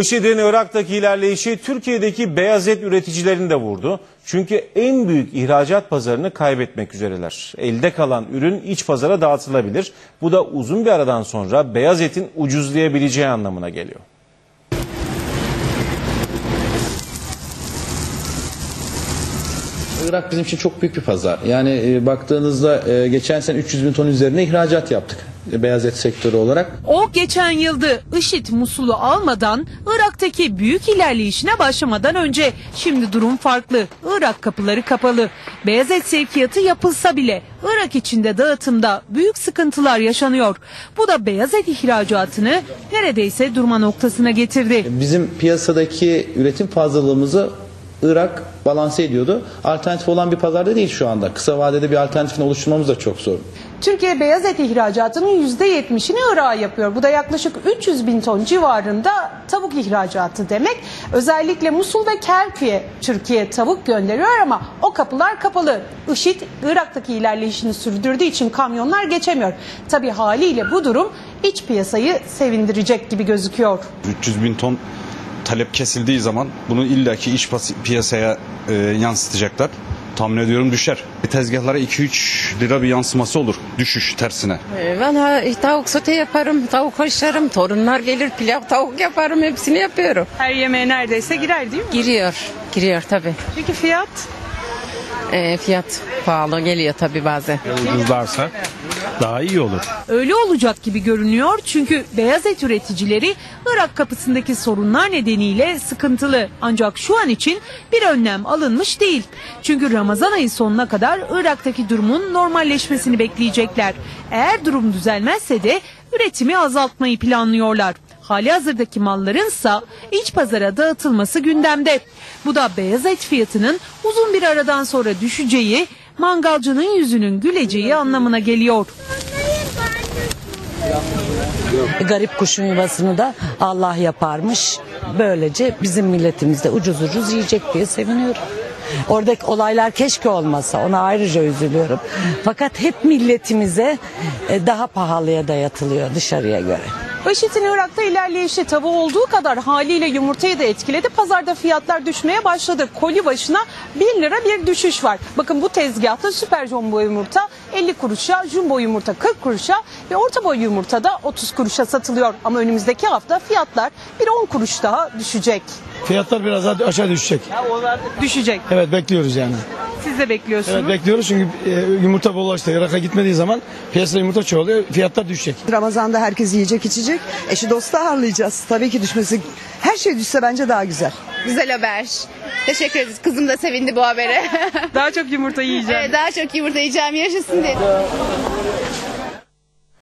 IŞİD'in Irak'taki ilerleyişi Türkiye'deki beyaz et üreticilerini de vurdu. Çünkü en büyük ihracat pazarını kaybetmek üzereler. Elde kalan ürün iç pazara dağıtılabilir. Bu da uzun bir aradan sonra beyaz etin ucuzlayabileceği anlamına geliyor. Irak bizim için çok büyük bir pazar. Yani e, baktığınızda e, geçen sene 300 bin ton üzerine ihracat yaptık. E, Beyaz et sektörü olarak. O geçen yıldı IŞİD Musul'u almadan Irak'taki büyük ilerleyişine başlamadan önce. Şimdi durum farklı. Irak kapıları kapalı. Beyaz et sevkiyatı yapılsa bile Irak içinde dağıtımda büyük sıkıntılar yaşanıyor. Bu da beyaz et ihracatını neredeyse durma noktasına getirdi. Bizim piyasadaki üretim fazlalığımızı Irak balanse ediyordu. Alternatif olan bir pazarda değil şu anda. Kısa vadede bir alternatifini oluşturmamız da çok zor. Türkiye beyaz et ihracatının %70'ini Irak'a yapıyor. Bu da yaklaşık 300 bin ton civarında tavuk ihracatı demek. Özellikle Musul ve Kerkük'e Türkiye tavuk gönderiyor ama o kapılar kapalı. IŞİD Irak'taki ilerleyişini sürdürdüğü için kamyonlar geçemiyor. Tabi haliyle bu durum iç piyasayı sevindirecek gibi gözüküyor. 300 bin ton talep kesildiği zaman bunu illaki iç pas- piyasaya e, yansıtacaklar. Tahmin ediyorum düşer. Tezgahlara 2-3 lira bir yansıması olur düşüş tersine. Ee, Ben ha, tavuk sote yaparım, tavuk haşlarım, torunlar gelir pilav tavuk yaparım hepsini yapıyorum. Her yemeğe neredeyse girer değil mi? Giriyor, giriyor tabi. Peki fiyat? fiyat pahalı geliyor tabi bazen. ucuzlarsa daha iyi olur. Öyle olacak gibi görünüyor çünkü beyaz et üreticileri Irak kapısındaki sorunlar nedeniyle sıkıntılı. Ancak şu an için bir önlem alınmış değil. Çünkü Ramazan ayı sonuna kadar Irak'taki durumun normalleşmesini bekleyecekler. Eğer durum düzelmezse de üretimi azaltmayı planlıyorlar. Hali hazırdaki mallarınsa iç pazara dağıtılması gündemde. Bu da beyaz et fiyatının uzun bir aradan sonra düşeceği, mangalcının yüzünün güleceği anlamına geliyor. Garip kuşun yuvasını da Allah yaparmış. Böylece bizim milletimiz de ucuz ucuz yiyecek diye seviniyorum. Oradaki olaylar keşke olmasa ona ayrıca üzülüyorum. Fakat hep milletimize e, daha pahalıya dayatılıyor dışarıya göre. IŞİD'in Irak'ta ilerleyişi tavuğu olduğu kadar haliyle yumurtayı da etkiledi. Pazarda fiyatlar düşmeye başladı. Koli başına 1 lira bir düşüş var. Bakın bu tezgahta süper jumbo yumurta 50 kuruşa, jumbo yumurta 40 kuruşa ve orta boy yumurta da 30 kuruşa satılıyor. Ama önümüzdeki hafta fiyatlar bir 10 kuruş daha düşecek. Fiyatlar biraz daha aşağı düşecek. Düşecek. Evet bekliyoruz yani. Siz de bekliyorsunuz. Evet bekliyoruz çünkü e, yumurta bollaştı. Irak'a gitmediği zaman piyasada yumurta çoğalıyor. Fiyatlar düşecek. Ramazan'da herkes yiyecek içecek. Eşi dostu ağırlayacağız. Tabii ki düşmesi. Her şey düşse bence daha güzel. Güzel haber. Teşekkür ederiz. Kızım da sevindi bu habere. Daha çok yumurta yiyeceğim. Evet, daha çok yumurta yiyeceğim yaşasın diye.